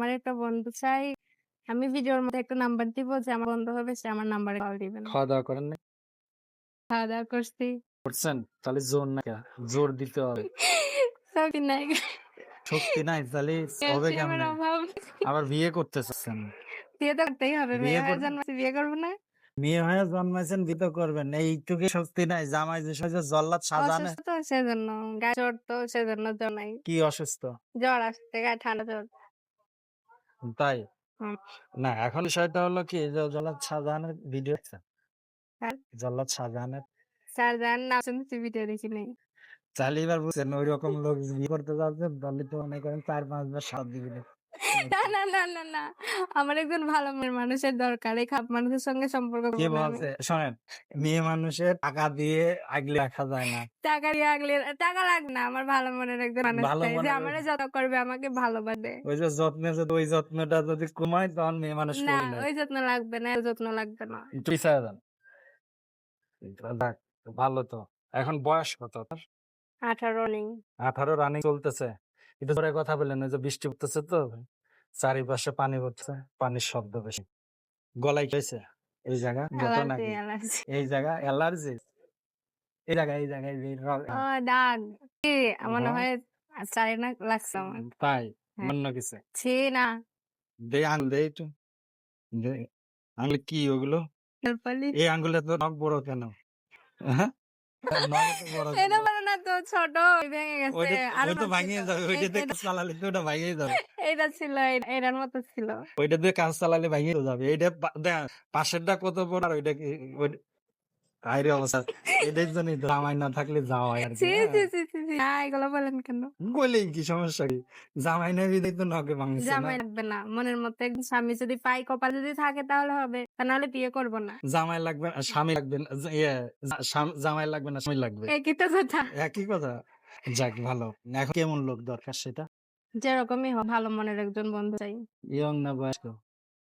আমার একটা বন্ধু চাই। আমি ভিডিওর মধ্যে একটা নাম্বার দিব যে আমার বন্ধু হবে সে আমার নাম্বারে কল দিবেন। খাওয়া দাওয়া করেন নাই? খাওয়া-দাওয়া করছি। করছেন? তাহলে জোর না? জোর দিতে হবে। শক্তি নাই। শক্তি নাই তাহলে হবে কেমনে? অভাব। আবার বিয়ে করতে চাচ্ছেন। বিয়ে তো করতেই হবে। মেয়ে হয়ে কর বিয়ে করব না? মেয়ে হয়ে জন্মাইছেন বিয়ে তো করবেন। এইটুকু শক্তি নাই জামাই যে সাজে জল্লাদ সাজানে অসুস্থ তো সেজন্য। গায়ে জ্বর তো সেজন্য জ্বর নাই। কি অসুস্থ? জ্বর আসছে গায়ে ঠান্ডা জ্বর। তাই? হুম। না এখন বিষয়টা হলো কি যে জল্লাদ শাহজাহানের ভিডিও দেখছেন? কার? জল্লাদ শাহজাহানের? শাহজাহান নাম শুনছি ভিডিও দেখি নাই। তাহলে এবার বুঝছেন ওইরকম লোক বিয়ে করতে যাচ্ছেন তাহলে তো মনে করেন ৪-৫ বার সাথ দিবেন। না, না, না, না, না। আমার একজন ভালো মনের মানুষের দরকার। এই খারাপ মানুষের সঙ্গে সম্পর্ক কে না। বলছে? শোনেন মেয়ে মানুষের টাকা দিয়ে আগলে রাখা যায় না। টাকা দিয়ে আগলে টাকা লাগবে না। আমার ভালো মনের একজন মানুষ যে আমারে করবে, আমাকে ভালোবাসবে। ওই যে যত্নে যদি ওই যত্নটা যদি কমায় তখন মেয়ে মানুষ না, ওই যত্ন লাগবে না, যত্ন লাগবে না। পিছায়া যান। ভালো তো। এখন বয়স কত তার? 18 রানিং। 18 রানিং চলতেছে। একটু জোরে কথা বললেন ওই যে বৃষ্টি পড়তেছে তো চারিপাশে পানি পড়ছে পানির শব্দ বেশি। গলায় কি হয়েছে? এই জায়গা ব্যথা নাকি? এই জায়গা অ্যালার্জি? এই জায়গায় এই জায়গায় দাগ। কি মনে হ্যাঁ। হয় চারি না লাগছে আমার। তাই হ্যাঁ। অন্য কিছু ছি না। দে আঙুল দে একটু আঙুলে কি ওগুলো। এই আঙ্গুলে তো নখ বড় কেন হ্যাঁ নখ বড় তো ছোট ভেঙে গেছে। আর ভাঙিয়ে যাবে ওইটা দিয়ে এটা কাজ চালালে তো ওটা ভাঙিয়ে যাবে এটা ছিল এ- এটার মতো ছিল। ওইটা দিয়ে কাজ চালালে ভাঙিয়ে যাবে পাশেরটা কত বড় আর ওইটা কি অবস্থা এটার জন্যই জামাই না থাকলে যাওয়া আর কি ছি হ্যাঁ। ছি ছি ছি ছি। না এগুলো বলেন কেন? বলেই কি সমস্যা কি জামাই না বিদায় তো নখে ভাঙছে জামাই লাগবে না। মনের মতো একজন স্বামী যদি পাই কপাল যদি থাকে তাহলে হবে। তা নাহলে বিয়ে করব না। জামাই লাগবে না স্বামী লাগবে না ইয়ে, জামাই লাগবে না স্বামী লাগবে একই তো কথা। একই কথা যাক ভালো এখন কেমন লোক দরকার সেটা যেরকমই হোক ভালো মনের একজন বন্ধু চাই। ইয়ং না বয়স্ক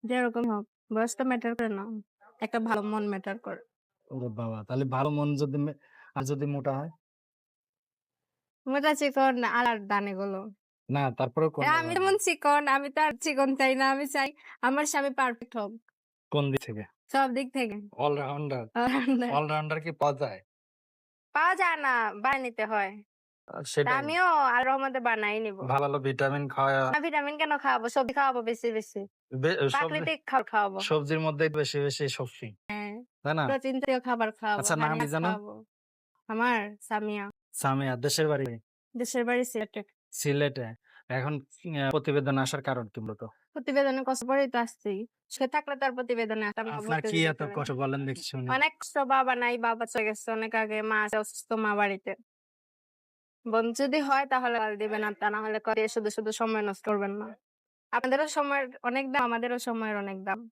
যেরকমই হোক বয়স তো ম্যাটার করে না। একটা ভালো মন ম্যাটার করে। ওরে বাবা তাহলে ভালো মন যদি মে- আর যদি মোটা হয় মোটা চিকন আলার দান এগুলো। না তারপরে কোন এ, আমি যেমন চিকন আমি তো আর চিকন চাই না। আমি চাই আমার স্বামী পারফেক্ট হোক। কোন দিক থেকে সব দিক থেকে। অলরাউন্ডার। অলরাউন্ডার কি পাওয়া যায় পাওয়া যায় না বানিয়ে নিতে হয়। সেটাই আমিও আর রহমতে বানাই নিব। ভালো ভালো ভিটামিন খাওয়া না ভিটামিন কেন খাওয়াবো? সবজি খাওয়াবো বেশি বেশি। বে- সবজি প্রাকৃতিক খাবার খাওয়াবো। সবজির মধ্যে বেশি বেশি শক্তি হ্যাঁ। তাই না প্রোটিন জাতীয় খাবার খাওয়াবো। আচ্ছা, নাম কি জানো? খাওয়াবো। আমার সামিয়া। সামিয়া দেশের বাড়ি দেশের বাড়ি সিলেটে। সিলেটে এখন আহ, প্রতিবেদন আসার কারণ কি মূলত প্রতিবেদনে কষ্ট তো আসছি। সে থাকলে তার প্রতিবেদনে আসতাম না, আপনার বলতে কি এত পারে কষ্ট বলেন দেখি শুনি অনেক কষ্ট বাবা নাই বাবা চলে গেছে অনেক আগে মা আছে অসুস্থ মা বাড়িতে বোন যদি হয় তাহলে গাল দিবেন আর তা না হলে শুধু শুধু সময় নষ্ট করবেন না। আপনাদেরও সময়ের অনেক দাম আমাদেরও সময়ের অনেক দাম।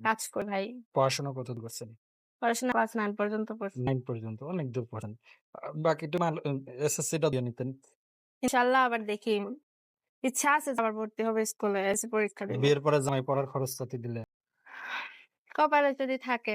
কাজ করি ভাই। পড়াশোনা কত দূর করছেন? পড়াশোনা ক্লাস নাইন পর্যন্ত পড়ছি। নাইন পর্যন্ত অনেক দূর পড়েন। আহ, বাকিটা এসএসসিটা দিয়ে নিতেন। ইনশাল্লাহ আবার দেখি। ইচ্ছা আছে আবার ভর্তি হবে স্কুলে এসে পরীক্ষা দিব। বিয়ের পরে জামাই পড়ার খরচ দিলে? কপালে যদি থাকে।